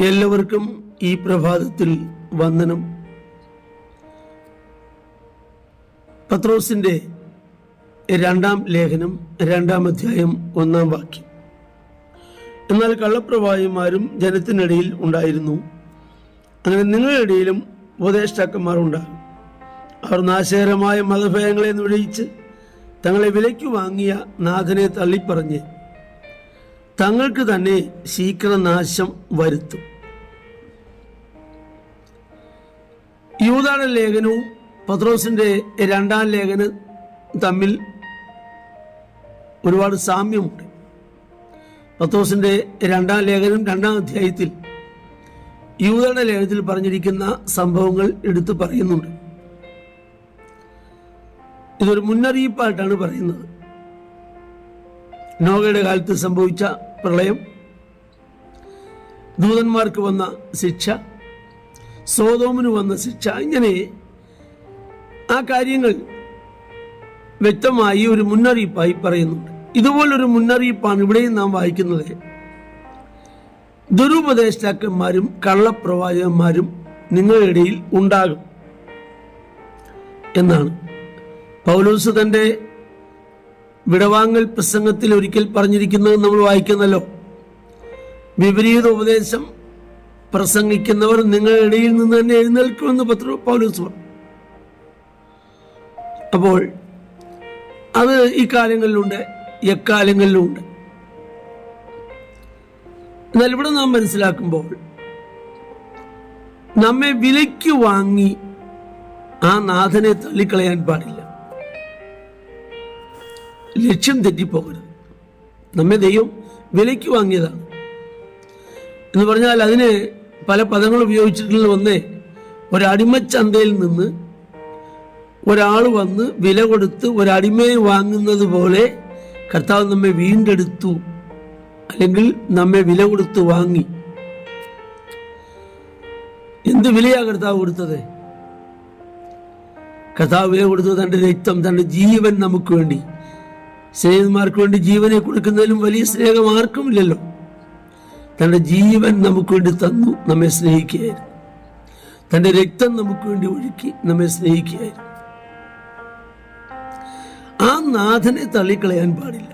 എല്ലാവർക്കും ഈ പ്രഭാതത്തിൽ വന്ദനം. പത്രോസിന്റെ രണ്ടാം ലേഖനം രണ്ടാം അധ്യായം ഒന്നാം വാക്യം. എന്നാൽ കള്ളപ്രവാഹിമാരും ജനത്തിനിടയിൽ ഉണ്ടായിരുന്നു. അങ്ങനെ നിങ്ങളുടെ ഇടയിലും ഉപദേഷ്ടാക്കന്മാർ ഉണ്ടാകും. അവർ നാശകരമായ മതഭയങ്ങളെ നുഴയിച്ച് തങ്ങളെ വിലയ്ക്ക് വാങ്ങിയ നാഥനെ തള്ളിപ്പറഞ്ഞ് തങ്ങൾക്ക് തന്നെ ശീക്രനാശം വരുത്തും. യൂതാടെ ലേഖനവും പത്രോസിന്റെ രണ്ടാം ലേഖന തമ്മിൽ ഒരുപാട് സാമ്യമുണ്ട്. പത്രോസിന്റെ രണ്ടാം ലേഖനം രണ്ടാം അധ്യായത്തിൽ യൂതയുടെ ലേഖനത്തിൽ പറഞ്ഞിരിക്കുന്ന സംഭവങ്ങൾ എടുത്തു പറയുന്നുണ്ട്. ഇതൊരു മുന്നറിയിപ്പായിട്ടാണ് പറയുന്നത്. നോഗയുടെ കാലത്ത് സംഭവിച്ച പ്രളയം ദൂതന്മാർക്ക് വന്ന ശിക്ഷ സോതോമിന് വന്ന ശിക്ഷ ഇങ്ങനെ ആ കാര്യങ്ങൾ വ്യക്തമായി ഒരു മുന്നറിയിപ്പായി പറയുന്നുണ്ട്. ഇതുപോലൊരു മുന്നറിയിപ്പാണ് ഇവിടെയും നാം വായിക്കുന്നത്. ദുരുപദേഷ്ടാക്കന്മാരും കള്ളപ്രവാചകന്മാരും നിങ്ങളുടെ ഇടയിൽ ഉണ്ടാകും എന്നാണ്. പൗലോസ് തന്റെ വിടവാങ്ങൽ പ്രസംഗത്തിൽ ഒരിക്കൽ പറഞ്ഞിരിക്കുന്നത് നമ്മൾ വായിക്കുന്നല്ലോ. വിപരീത ഉപദേശം പ്രസംഗിക്കുന്നവർ നിങ്ങളുടെ ഇടയിൽ നിന്ന് തന്നെ എഴുന്നേൽക്കുമെന്ന് പത്ര പൗലൂസ് അപ്പോൾ അത് ഈ കാലങ്ങളിലുണ്ട് എക്കാലങ്ങളിലുമുണ്ട് എന്നാൽ ഇവിടെ നാം മനസ്സിലാക്കുമ്പോൾ നമ്മെ വിലയ്ക്ക് വാങ്ങി ആ നാഥനെ തള്ളിക്കളയാൻ പാടില്ല. ലക്ഷ്യം തെറ്റിപ്പോകരുത്. നമ്മെ ദൈവം വിലയ്ക്ക് വാങ്ങിയതാണ്. എന്ന് പറഞ്ഞാൽ അതിന് പല പദങ്ങൾ ഉപയോഗിച്ചിട്ടുള്ള ഒന്ന് ഒരടിമച്ചന്തയിൽ നിന്ന് ഒരാൾ വന്ന് വില കൊടുത്ത് ഒരടിമയെ വാങ്ങുന്നത് പോലെ കർത്താവ് നമ്മെ വീണ്ടെടുത്തു അല്ലെങ്കിൽ നമ്മെ വില കൊടുത്ത് വാങ്ങി. എന്ത് വിലയാ കർത്താവ് കൊടുത്തത്? കർത്താവ് വില കൊടുത്തത് തന്റെ രക്തം തന്റെ ജീവൻ നമുക്ക് വേണ്ടി. സ്നേഹിതന്മാർക്ക് വേണ്ടി ജീവനെ കൊടുക്കുന്നതിലും വലിയ സ്നേഹം ആർക്കുമില്ലല്ലോ. തന്റെ ജീവൻ നമുക്ക് വേണ്ടി തന്നു നമ്മെ സ്നേഹിക്കുകയായിരുന്നു. തന്റെ രക്തം നമുക്ക് വേണ്ടി ഒഴുക്കി നമ്മെ സ്നേഹിക്കുകയായിരുന്നു. ആ നാഥനെ തള്ളിക്കളയാൻ പാടില്ല.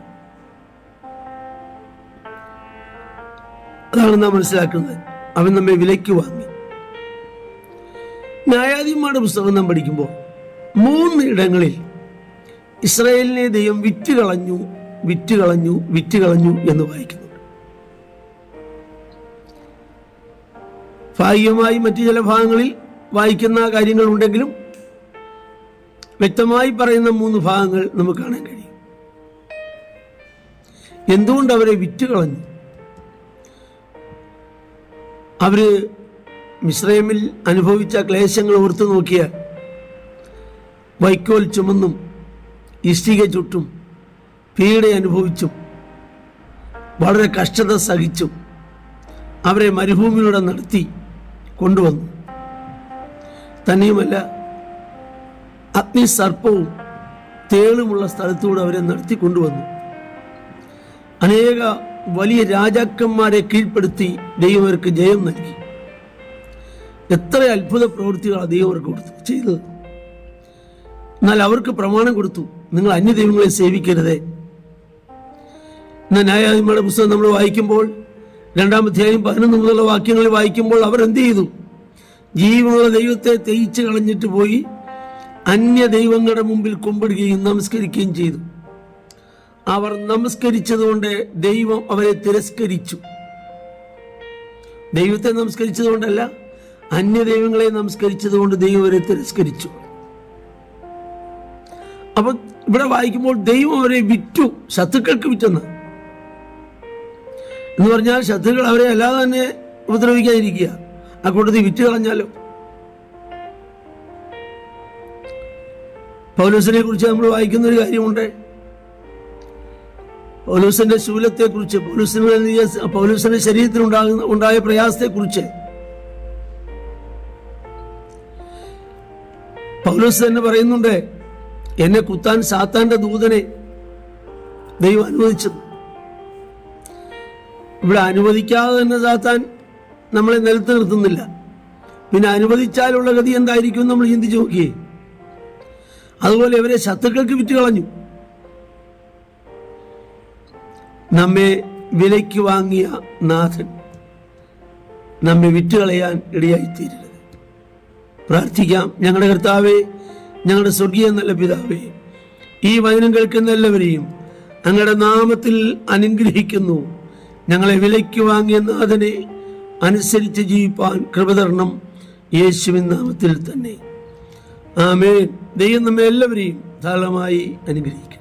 അതാണ് നാം മനസ്സിലാക്കുന്നത്. അവൻ നമ്മെ വിലയ്ക്ക് വാങ്ങി. ന്യായാധിപന്മാരുടെ പുസ്തകം നാം പഠിക്കുമ്പോൾ മൂന്ന് ഇടങ്ങളിൽ ഇസ്രായേലിനെ ദൈവം വിറ്റ് കളഞ്ഞു വിറ്റ് കളഞ്ഞു വിറ്റ് കളഞ്ഞു എന്ന് വായിക്കുന്നുണ്ട് ഭാഗികമായി മറ്റു ചില ഭാഗങ്ങളിൽ വായിക്കുന്ന കാര്യങ്ങൾ ഉണ്ടെങ്കിലും വ്യക്തമായി പറയുന്ന മൂന്ന് ഭാഗങ്ങൾ നമുക്ക് കാണാൻ കഴിയും. എന്തുകൊണ്ട് അവരെ വിറ്റ് കളഞ്ഞു അവർ മിശ്രമിൽ അനുഭവിച്ച ക്ലേശങ്ങൾ ഓർത്തു നോക്കിയാൽ വൈക്കോൽ ചുമന്നും ഇഷ്ടിക ചുട്ടും പീഡ അനുഭവിച്ചും വളരെ കഷ്ടത സഹിച്ചും അവരെ മരുഭൂമിയിലൂടെ നടത്തി കൊണ്ടുവന്നു. തന്നെയുമല്ല അഗ്നിസർപ്പവും തേളുമുള്ള സ്ഥലത്തൂടെ അവരെ നടത്തി കൊണ്ടുവന്നു. അനേക വലിയ രാജാക്കന്മാരെ കീഴ്പ്പെടുത്തി ദൈവം അവർക്ക് ജയം നൽകി. എത്ര അത്ഭുത പ്രവൃത്തികളാണ് ദൈവം അവർക്ക് കൊടുത്തു ചെയ്തത്. എന്നാൽ അവർക്ക് പ്രമാണം കൊടുത്തു. നിങ്ങൾ അന്യ ദൈവങ്ങളെ സേവിക്കരുത്. എന്നാൽ ന്യായാധിപന്മാരുടെ പുസ്തകം നമ്മൾ വായിക്കുമ്പോൾ രണ്ടാം അധ്യായം പതിനൊന്ന് മുതലുള്ള വാക്യങ്ങൾ വായിക്കുമ്പോൾ അവർ എന്ത് ചെയ്തു? ജീവനുള്ള ദൈവത്തെ തേയിച്ച് കളഞ്ഞിട്ട് പോയി അന്യ ദൈവങ്ങളുടെ മുമ്പിൽ കുമ്പിടുകയും നമസ്കരിക്കുകയും ചെയ്തു. അവർ നമസ്കരിച്ചതുകൊണ്ട് ദൈവം അവരെ തിരസ്കരിച്ചു. ദൈവത്തെ നമസ്കരിച്ചതുകൊണ്ടല്ല അന്യ ദൈവങ്ങളെ നമസ്കരിച്ചതുകൊണ്ട് ദൈവം അവരെ തിരസ്കരിച്ചു. അപ്പൊ ഇവിടെ വായിക്കുമ്പോൾ ദൈവം അവരെ വിറ്റു ശത്രുക്കൾക്ക് വിറ്റെന്ന്. എന്ന് പറഞ്ഞാൽ ശത്രുക്കൾ അവരെ അല്ലാതെ തന്നെ ഉപദ്രവിക്കാതിരിക്കുക. ആ കൂട്ടത്തിൽ വിറ്റ് കളഞ്ഞാലോ. പൗലോസിനെ കുറിച്ച് നമ്മൾ വായിക്കുന്ന ഒരു കാര്യമുണ്ട്. പൗലൂസിന്റെ ശൂലത്തെ കുറിച്ച് പൗലൂസിന് പൗലൂസിന്റെ ശരീരത്തിൽ ഉണ്ടാകുന്ന ഉണ്ടായ പ്രയാസത്തെ കുറിച്ച് പൗലൂസ് തന്നെ പറയുന്നുണ്ട് എന്നെ കുത്താൻ സാത്താന്റെ ദൂതനെ ദൈവം അനുവദിച്ചത് ഇവിടെ അനുവദിക്കാതെ തന്നെ സാത്താൻ നമ്മളെ നിലത്ത് നിർത്തുന്നില്ല. പിന്നെ അനുവദിച്ചാലുള്ള ഗതി എന്തായിരിക്കും നമ്മൾ ചിന്തിച്ചു നോക്കിയേ. അതുപോലെ ഇവരെ ശത്രുക്കൾക്ക് വിറ്റ് കളഞ്ഞു നമ്മെ വിലയ്ക്ക് വാങ്ങിയ നാഥൻ നമ്മെ വിറ്റുകളയാൻ ഇടയായിത്തീരരുത് പ്രാർത്ഥിക്കാം. ഞങ്ങളുടെ കർത്താവെ ഞങ്ങളുടെ സ്വർഗീയ നല്ല പിതാവേ ഈ വചനം കേൾക്കുന്ന എല്ലാവരെയും അങ്ങയുടെ നാമത്തിൽ അനുഗ്രഹിക്കുന്നു. ഞങ്ങളെ വിലയ്ക്ക് വാങ്ങിയ നാഥനെ അനുസരിച്ച് ജീവിപ്പാൻ കൃപതരണം യേശുവിൻ നാമത്തിൽ തന്നെ. ആമേൻ. ദൈവം നമ്മെ എല്ലാവരെയും ധാരാളമായി അനുഗ്രഹിക്കും